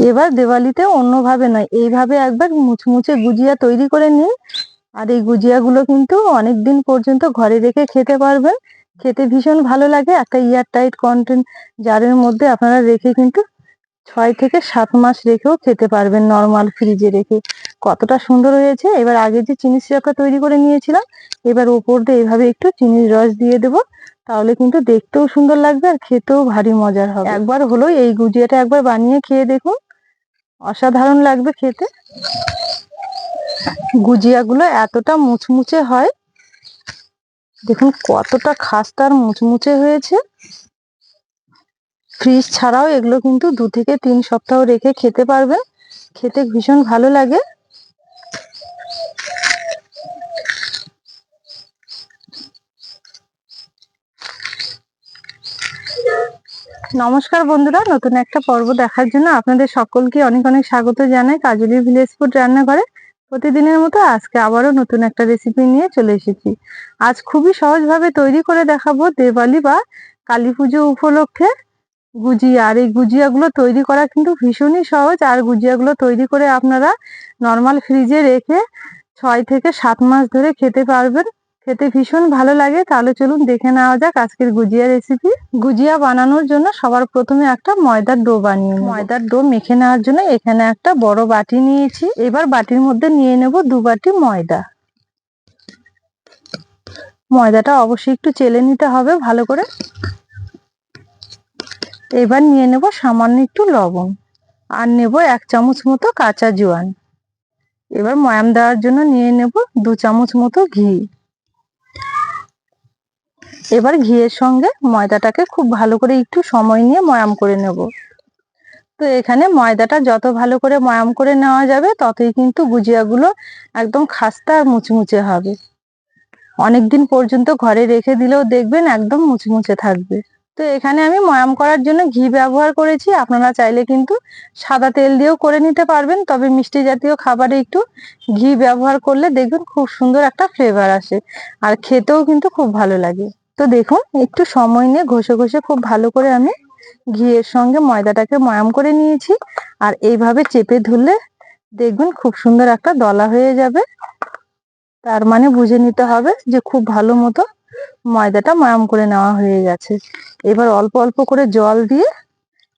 এবার দেওয়ালিতে অন্যভাবে নয়। এইভাবে একবার মুচমুচে গুজিয়া তৈরি করে নিন। আর এই গুজিয়াগুলো কিন্তু অনেক দিন পর্যন্ত ঘরে রেখে খেতে পারবেন। খেতে ভীষণ ভালো লাগে। একটা ইয়ার টাইট কন্টেন্ট জারের মধ্যে আপনারা রেখে কিন্তু ছয় থেকে সাত মাস রেখেও খেতে পারবেন নর্মাল ফ্রিজে রেখে। কতটা সুন্দর হয়েছে। এবার আগে যে চিনি সিরাপটা তৈরি করে নিয়েছিলাম, এবার ওপর দিয়ে এভাবে একটু চিনির রস দিয়ে দেবো। তাহলে কিন্তু দেখতেও সুন্দর লাগবে আর খেতেও ভারী মজার হবে। একবার হলো এই গুজিয়াটা একবার বানিয়ে খেয়ে দেখুন। অসাধারণ লাগবে খেতে। গুজিয়াগুলো এতটা মুচমুচে হয়। দেখুন কতটা খাস্তার মুচমুচে হয়েছে। ফ্রিজ ছাড়াও এগুলো কিন্তু দু থেকে তিন সপ্তাহ রেখে খেতে পারবেন। খেতে ভীষণ ভালো লাগে। নমস্কার বন্ধুরা, নতুন একটা পর্ব দেখার জন্য আপনাদের সকলকে অনেক অনেক স্বাগত জানাই কাজলি ভিলেজ ফুড রান্নাঘরে। প্রতিদিনের মতো আজকে আবারও নতুন একটা রেসিপি নিয়ে চলে এসেছি। আজ খুবই সহজভাবে তৈরি করে দেখাবো দেওয়ালি বা কালী পুজো উপলক্ষে। গুজিয়া আর এই গুজিয়াগুলো তৈরি করা কিন্তু ভীষণই সহজ। আর গুজিয়াগুলো তৈরি করে আপনারা নর্মাল ফ্রিজে রেখে ছয় থেকে সাত মাস ধরে খেতে পারবেন। খেতে ভীষণ ভালো লাগে। তাহলে চলুন দেখে নেওয়া যাক আজকের গুজিয়া রেসিপি গুজিয়া বানানোর জন্য সবার প্রথমে একটা ময়দার ডো বানিয়ে ময়দার ডো মেখে নেওয়ার জন্য এখানে একটা বড় বাটি নিয়েছি। এবার বাটির মধ্যে নিয়ে নেব দু বাটি ময়দা। ময়দাটা অবশ্যই একটু চেলে নিতে হবে ভালো করে। এবার নিয়ে নেব সামান্য একটু লবণ। আর নেব এক চামচ মতো কাঁচা জোয়ান। এবার ময়াম দেওয়ার জন্য নিয়ে নেব দু চামচ মতো ঘি। এবার ঘিয়ের সঙ্গে ময়দাটাকে খুব ভালো করে একটু সময় নিয়ে ময়াম করে নেব। তো এখানে ময়দাটা যত ভালো করে ময়াম করে নেওয়া যাবে, ততই কিন্তু গুজিয়াগুলো একদম খাস্তা আর মুচমুচে হবে। অনেকদিন পর্যন্ত ঘরে রেখে দিলেও দেখবেন একদম মুচমুচে থাকবে। তো এখানে আমি ময়াম করার জন্য ঘি ব্যবহার করেছি। আপনারা চাইলে কিন্তু সাদা তেল দিয়েও করে নিতে পারবেন, তবে মিষ্টি জাতীয় খাবারে একটু ঘি ব্যবহার করলে দেখবেন খুব সুন্দর একটা ফ্লেভার আসে। আর খেতেও কিন্তু খুব ভালো লাগে। তো দেখুন, একটু সময় নিয়ে ঘষে ঘষে খুব ভালো করে আমি ঘিয়ের সঙ্গে ময়দাটাকে ময়াম করে নিয়েছি। আর এইভাবে চেপে ধরলে দেখবেন খুব সুন্দর একটা দলা হয়ে যাবে। তার মানে বুঝে নিতে হবে যে খুব ভালো মতো ময়দাটা ময়াম করে নেওয়া হয়ে গেছে। এবার অল্প অল্প করে জল দিয়ে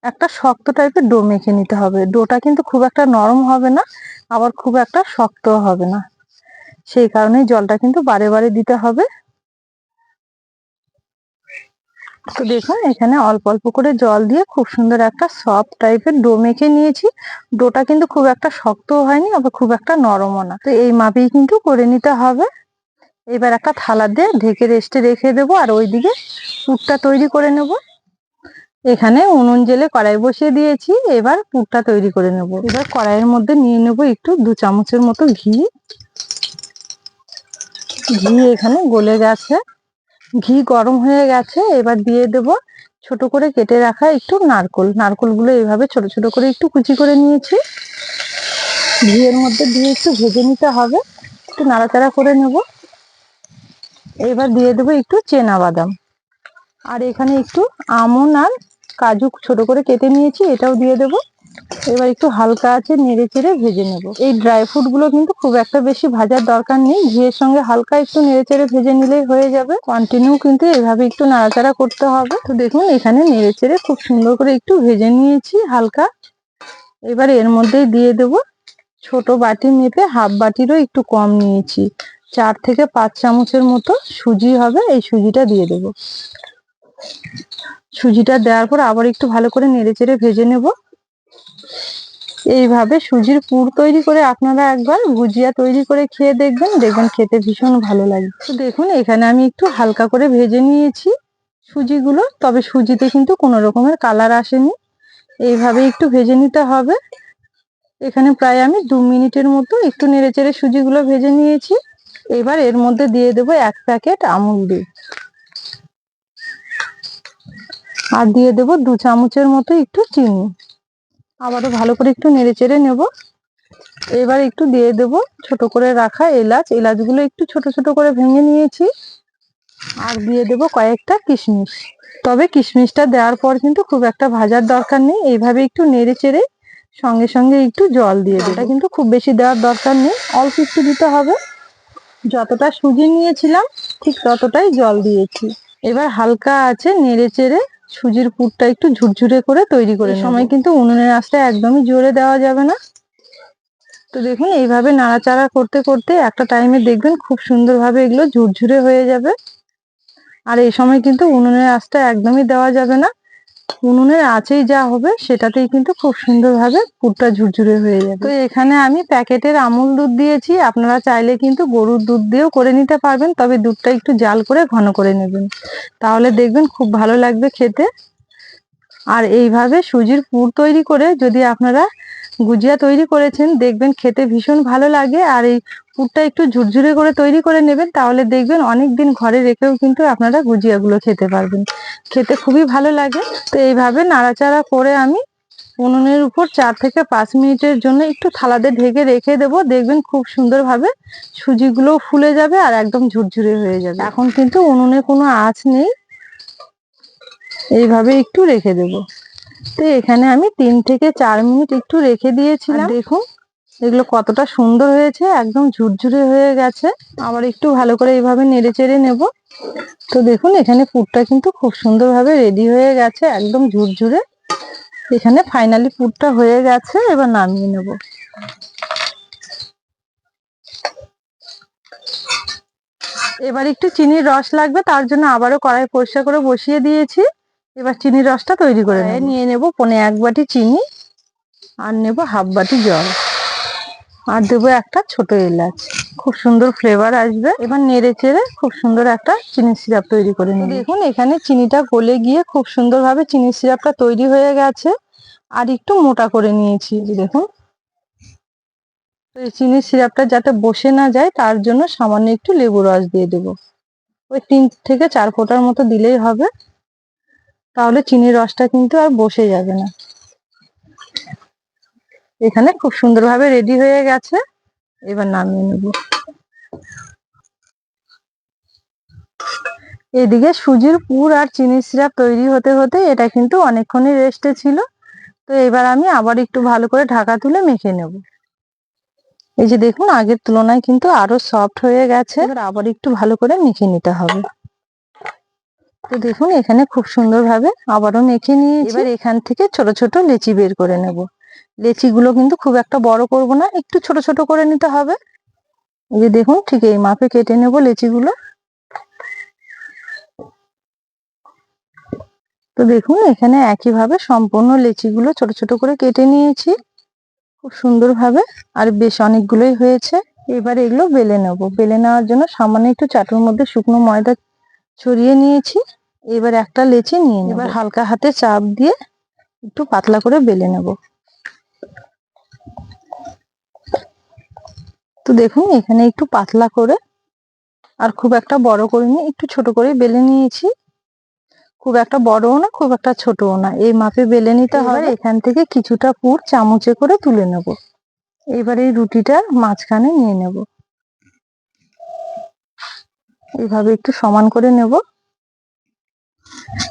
একটা শক্ত টাইপের ডো মেখে নিতে হবে। ডোটা কিন্তু খুব একটা নরম হবে না, আবার খুব একটা শক্ত হবে না। সেই কারণে জলটা কিন্তু বারে বারে দিতে হবে। তো দেখুন, এখানে অল্প অল্প করে জল দিয়ে খুব সুন্দর একটা সফট টাইপের ডো মেখে নিয়েছি। ডোটা কিন্তু খুব একটা শক্তও হয়নি, আবার খুব একটা নরমও না। তো এই মাপেই কিন্তু করে নিতে হবে। এবার একটা থালা দিয়ে ঢেকে রেস্টে রেখে দেবো, আর ওইদিকে পুরটা তৈরি করে নেব। এখানে উনুন জেলে কড়াই বসিয়ে দিয়েছি, এবার পুরটা তৈরি করে নেব। এবার কড়াইয়ের মধ্যে নিয়ে নেব একটু দু চামচের মতো ঘি। ঘি এখানে গলে গেছে। ঘি গরম হয়ে গেছে, এবার দিয়ে দেব ছোট করে কেটে রাখা একটু নারকোল। নারকোলগুলো এইভাবে ছোট ছোট করে একটু কুচি করে নিয়েছি। ঘিয়ের মধ্যে দিয়ে একটু ভেজে নিতে হবে। একটু নাড়াচাড়া করে নেব। এবার দিয়ে দেবো একটু চেনা বাদাম। আর এখানে একটু আমন আর কাজু ছোট করে কেটে নিয়েছি, এটাও দিয়ে দেবো। এবার একটু হালকা আছে, নেড়ে চেড়ে ভেজে নেব। এই ড্রাই ফ্রুটগুলো কিন্তু খুব একটা বেশি ভাজার দরকার নেই। ঘিয়ের সঙ্গে হালকা একটু নেড়ে চেড়ে ভেজে নিলেই হয়ে যাবে। কন্টিনিউ কিন্তু এভাবে একটু নাড়াচাড়া করতে হবে। তো দেখুন, এখানে নেড়ে চেড়ে খুব সুন্দর করে একটু ভেজে নিয়েছি হালকা। এবার এর মধ্যেই দিয়ে দেব ছোট বাটি মেপে হাফ বাটিরও একটু কম নিয়েছি। চার থেকে পাঁচ চামচের মতো সুজি হবে, এই সুজিটা দিয়ে দেব। সুজিটা দেওয়ার পর আবার একটু ভালো করে নেড়ে চেড়ে ভেজে নেব। এইভাবে সুজির পুর তৈরি করে আপনারা একবার গুজিয়া তৈরি করে খেয়ে দেখবেন দেখবেন খেতে ভীষণ ভালো লাগে। তো দেখুন, এখানে আমি একটু হালকা করে ভেজে নিয়েছি সুজিগুলো, তবে সুজিতে কিন্তু কোনো রকমের কালার আসেনি। এইভাবে একটু ভেজে নিতে হবে। এখানে প্রায় আমি দু মিনিটের মতো একটু নেড়ে চেড়ে সুজিগুলো ভেজে নিয়েছি। এবার এর মধ্যে দিয়ে দেবো এক প্যাকেট আমুল দুধ আর দিয়ে দেবো দু চামচের মতো একটু চিনি। আবারও ভালো করে একটু নেড়ে চেড়ে নেব। এবার একটু দিয়ে দেব ছোট করে রাখা এলাচ। এলাচগুলো একটু ছোট ছোট করে ভেঙে নিয়েছি। আর দিয়ে দেব কয়েকটা কিশমিশ। তবে কিশমিশটা দেওয়ার পর কিন্তু খুব একটা ভাজার দরকার নেই। এইভাবে একটু নেড়ে চেড়ে সঙ্গে সঙ্গে একটু জল দিয়ে দেবো। এটা কিন্তু খুব বেশি দেওয়ার দরকার নেই। অল্প একটু দিতে হবে। যতটা সুজি নিয়েছিলাম, ঠিক ততটাই জল দিয়েছি। এবার হালকা আছে নেড়ে চেড়ে সুজির পুরটা একটু ঝুরঝুরে করে তৈরি করে সময় কিন্তু উনুনের আঁচটা একদমই জোরে দেওয়া যাবে না। তো দেখুন এইভাবে নাড়াচাড়া করতে করতে একটা টাইমে দেখবেন খুব সুন্দরভাবে এগুলো ঝুরঝুরে হয়ে যাবে। আর এই সময় কিন্তু উনুনের আঁচটা একদমই দেওয়া যাবে না। উনুনের আঁচেই যা হবে, সেটাতেই কিন্তু খুব সুন্দরভাবে পুরটা ঝুরঝুরে হয়ে যাবে। তো এখানে আমি প্যাকেটের আমুল দুধ দিয়েছি, আপনারা চাইলে কিন্তু গরুর দুধ দিয়েও করে নিতে পারবেন, তবে দুধটা একটু জাল করে ঘন করে নেবেন। তাহলে দেখবেন খুব ভালো লাগবে খেতে। আর এইভাবে সুজির পুর তৈরি করে যদি আপনারা গুজিয়া তৈরি করেছেন, দেখবেন খেতে ভীষণ ভালো লাগে। আর এই পুরটা একটু ঝুরঝুরে করে তৈরি করে নেবেন, তাহলে দেখবেন অনেক দিন ঘরে রেখেও কিন্তু আপনারা গুজিয়াগুলো খেতে পারবেন। খেতে খুবই ভালো লাগে। তো এইভাবে নাড়াচাড়া করে আমি উনুনের উপর চার থেকে পাঁচ মিনিটের জন্য একটু থালাতে ঢেকে রেখে দেব। দেখবেন খুব সুন্দরভাবে সুজিগুলো ফুলে যাবে আর একদম ঝুরঝুরে হয়ে যাবে। এখন কিন্তু উনুনে কোনো আঁচ নেই। এইভাবে একটু রেখে দেব। তো এখানে আমি তিন থেকে চার মিনিট একটু রেখে দিয়েছিলাম। দেখুন এগুলো কতটা সুন্দর হয়েছে একদম ঝুরঝুরে হয়ে গেছে। আবার একটু ভালো করে এইভাবে নেড়ে চেড়ে নেব। তো দেখুন এখানে পুরটা কিন্তু খুব সুন্দরভাবে রেডি হয়ে গেছে একদম ঝুরঝুরে। এখানে ফাইনালি পুরটা হয়ে গেছে এবার নামিয়ে নেব। এবার একটু চিনির রস লাগবে তার জন্য আবারও কড়াই পরিষ্কার করে বসিয়ে দিয়েছি। এবার চিনির রসটা তৈরি করে। নিয়ে নেব পনে এক বাটি চিনি আর নেব হাফ বাটি জল। আর দেবো একটা ছোট এলাচ। খুব সুন্দর ফ্লেভার আসবে। এবার নেড়ে চেড়ে খুব সুন্দর একটা চিনির সিরাপ তৈরি করে নেব। দেখুন, এখানে চিনিটা গলে গিয়ে খুব সুন্দরভাবে চিনির সিরাপটা তৈরি হয়ে গেছে। আর একটু মোটা করে নিয়েছি দেখুন। এই চিনির সিরাপটা যাতে বসে না যায়, তার জন্য সামান্য একটু লেবু রস দিয়ে দেবো। ওই তিন থেকে চার ফোঁটার মতো দিলেই হবে। তাহলে চিনির রসটা কিন্তু আর বসে যাবে না। এখানে খুব সুন্দরভাবে রেডি হয়ে গেছে। এবার নামিয়ে নেব। এদিকে সুজির পুর আর চিনি সিরাপ তৈরি হতে হতে এটা কিন্তু অনেকক্ষণই রেস্টে ছিল। তো এবার আমি আবার একটু ভালো করে ঢাকা তুলে মেখে নেব। এই যে দেখুন, আগের তুলনায় কিন্তু আরও সফট হয়ে গেছে। এবার আবার একটু ভালো করে মেখে নিতে হবে। তো দেখুন, এখানে খুব সুন্দরভাবে আবারও মেখে নিয়ে এবার এখান থেকে ছোট ছোট লেচি বের করে নেব। লেচিগুলো কিন্তু খুব একটা বড় করব না, একটু ছোট ছোট করে নিতে হবে। এই যে দেখুন, ঠিক এই মাপে কেটে নেব লেচিগুলো। তো দেখুন, এখানে একইভাবে সম্পূর্ণ লেচিগুলো ছোট ছোট করে কেটে নিয়েছি, খুব সুন্দরভাবে। আর বেশ অনেকগুলোই হয়েছে। এবার এগুলো বেলে নেব। বেলে নেওয়ার জন্য সামান্য একটু চাটুর মধ্যে শুকনো ময়দা ছড়িয়ে নিয়েছি। এবার একটা লেচি নিয়ে এবার হালকা হাতে চাপ দিয়ে একটু পাতলা করে বেলে নেব। তো দেখুন এখানে একটু পাতলা করে আর খুব একটা বড় করিনি একটু ছোট করে বেলে নিয়েছি। খুব একটা বড়ও না খুব একটা ছোটও না। এই মাপে বেলে নিতে হবে এখান থেকে কিছুটা পুর চামচে করে তুলে নেব। এবার এই রুটিটার মাঝখানে নিয়ে নেব। এইভাবে একটু সমান করে নেব।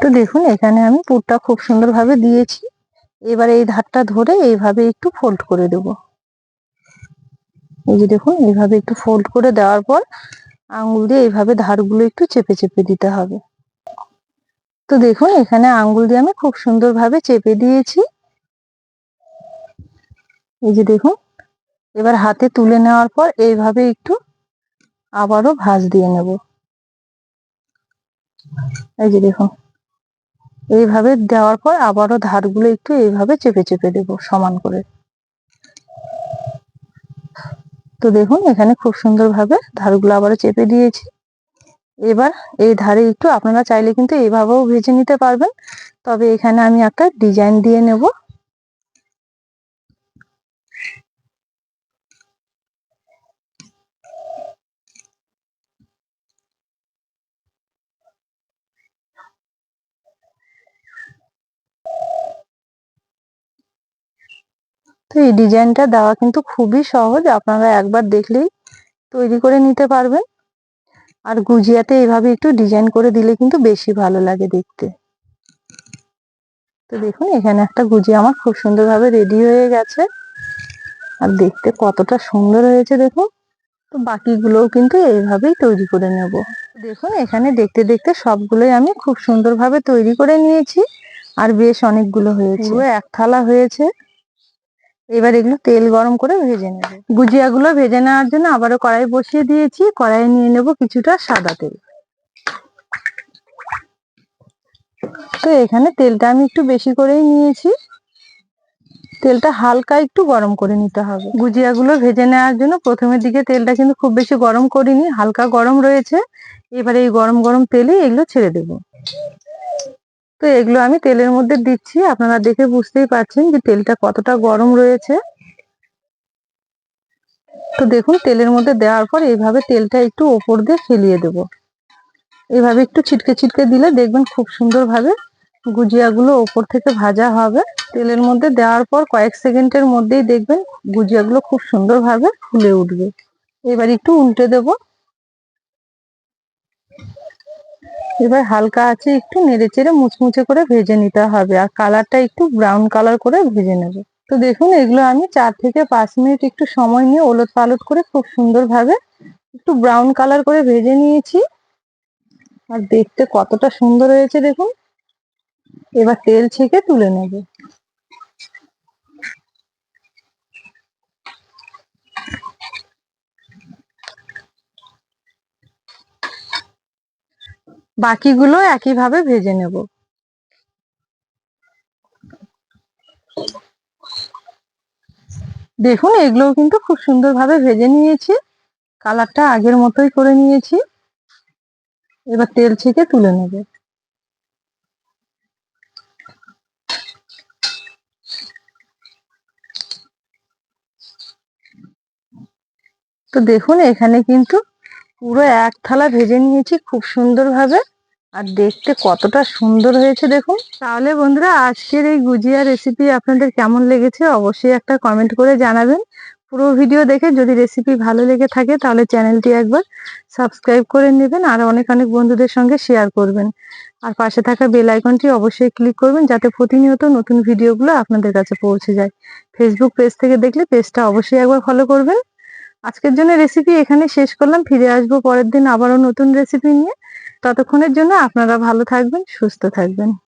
তো দেখুন এখানে আমি পুরটা খুব সুন্দরভাবে দিয়েছি। এবার এই ধারটা ধরে এইভাবে একটু ফোল্ড করে দেব। এই যে দেখুন, এইভাবে একটু ফোল্ড করে দেওয়ার পর আঙ্গুল দিয়ে এইভাবে ধারগুলো একটু চেপে চেপে দিতে হবে। তো দেখুন, এখানে আঙ্গুল দিয়ে আমি খুব সুন্দরভাবে চেপে দিয়েছি। এই যে দেখুন, এবার হাতে তুলে নেওয়ার পর এইভাবে একটু আবারও ভাঁজ দিয়ে নেব। এই যে দেখুন, এইভাবে দেওয়ার পর আবারও ধারগুলো একটু এইভাবে চেপে চেপে দেব সমান করে। তো দেখুন, এখানে খুব সুন্দরভাবে ধারগুলো আবারও চেপে দিয়েছি। এবার এই ধারে একটু আপনারা চাইলে কিন্তু এইভাবেও ভেজে নিতে পারবেন। তবে এখানে আমি একটা ডিজাইন দিয়ে নেব। তো এই ডিজাইনটা দেওয়া কিন্তু খুবই সহজ। আপনারা একবার দেখলেই তৈরি করে নিতে পারবেন। আর গুজিয়াতে এইভাবে একটু ডিজাইন করে দিলে কিন্তু বেশি ভালো লাগে দেখতে। তো দেখুন, এখানে একটা গুজিয়া আমার খুব সুন্দরভাবে রেডি হয়ে গেছে। আর দেখতে কতটা সুন্দর হয়েছে দেখুন। তো বাকিগুলোও কিন্তু এইভাবেই তৈরি করে নেব। দেখুন, এখানে দেখতে দেখতে সবগুলোই আমি খুব সুন্দরভাবে তৈরি করে নিয়েছি। আর বেশ অনেকগুলো হয়েছে। এক থালা হয়েছে। এবার এগুলো তেল গরম করে ভেজে নেব। গুজিয়াগুলো ভেজে নেওয়ার জন্য আবারও কড়াই বসিয়ে দিয়েছি। কড়াইয়ে নিয়ে নেব কিছুটা সাদা তেল। তো এখানে তেলটা আমি একটু বেশি করেই নিয়েছি। তেলটা হালকা একটু গরম করে নিতে হবে। গুজিয়াগুলো ভেজে নেওয়ার জন্য প্রথমের দিকে তেলটা কিন্তু খুব বেশি গরম করিনি, হালকা গরম রয়েছে। এবারে এই গরম গরম তেলে এগুলো ছেড়ে দেব। তো এগুলো আমি তেলের মধ্যে দিচ্ছি। আপনারা দেখে বুঝতেই পারছেন যে তেলটা কতটা গরম রয়েছে। তো দেখুন, তেলের মধ্যে দেওয়ার পর এইভাবে তেলটা একটু ওপর দিয়ে ফেলিয়ে দেব। এইভাবে একটু ছিটকে ছিটকে দিলে দেখবেন খুব সুন্দরভাবে গুজিয়াগুলো ওপর থেকে ভাজা হবে। তেলের মধ্যে দেওয়ার পর কয়েক সেকেন্ডের মধ্যেই দেখবেন গুজিয়াগুলো খুব সুন্দরভাবে ফুলে উঠবে। এবার একটু উল্টে দেব। এবার হালকা আছে একটু, নেড়ে চেড়ে মুচমুচে করে ভেজে নিতে হবে। আর কালারটা একটু ব্রাউন কালার করে ভেজে নেবে। তো দেখুন, এগুলো আমি চার থেকে পাঁচ মিনিট একটু সময় নিয়ে ওলট পালট করে খুব সুন্দরভাবে একটু ব্রাউন কালার করে ভেজে নিয়েছি। আর দেখতে কতটা সুন্দর হয়েছে দেখুন। এবার তেল ছেঁকে তুলে নেব। বাকিগুলো একইভাবে ভেজে নেব। দেখুন, এগুলোও কিন্তু খুব সুন্দরভাবে ভেজে নিয়েছি। কালারটা আগের মতোই করে নিয়েছি। এবার তেল ছেঁকে তুলে নেব। তো দেখুন, এখানে কিন্তু পুরো এক থালা ভেজে নিয়েছি খুব সুন্দরভাবে। আর দেখতে কতটা সুন্দর হয়েছে দেখুন। তাহলে বন্ধুরা, আজকের এই গুজিয়া রেসিপি আপনাদের কেমন লেগেছে অবশ্যই একটা কমেন্ট করে জানাবেন। পুরো ভিডিও দেখে যদি রেসিপি ভালো লেগে থাকে তাহলে চ্যানেলটি একবার সাবস্ক্রাইব করে নেবেন আর অনেক অনেক বন্ধুদের সঙ্গে শেয়ার করবেন। আর পাশে থাকা বেল আইকনটি অবশ্যই ক্লিক করবেন যাতে প্রতিনিয়ত নতুন ভিডিওগুলো আপনাদের কাছে পৌঁছে যায়। ফেসবুক পেজ থেকে দেখলে পেজটা অবশ্যই একবার ফলো করবেন। আজকের জন্য রেসিপি এখানে শেষ করলাম। ফিরে আসব পরের দিন আবারও নতুন রেসিপি নিয়ে। ততক্ষণের জন্য আপনারা ভালো থাকবেন, সুস্থ থাকবেন।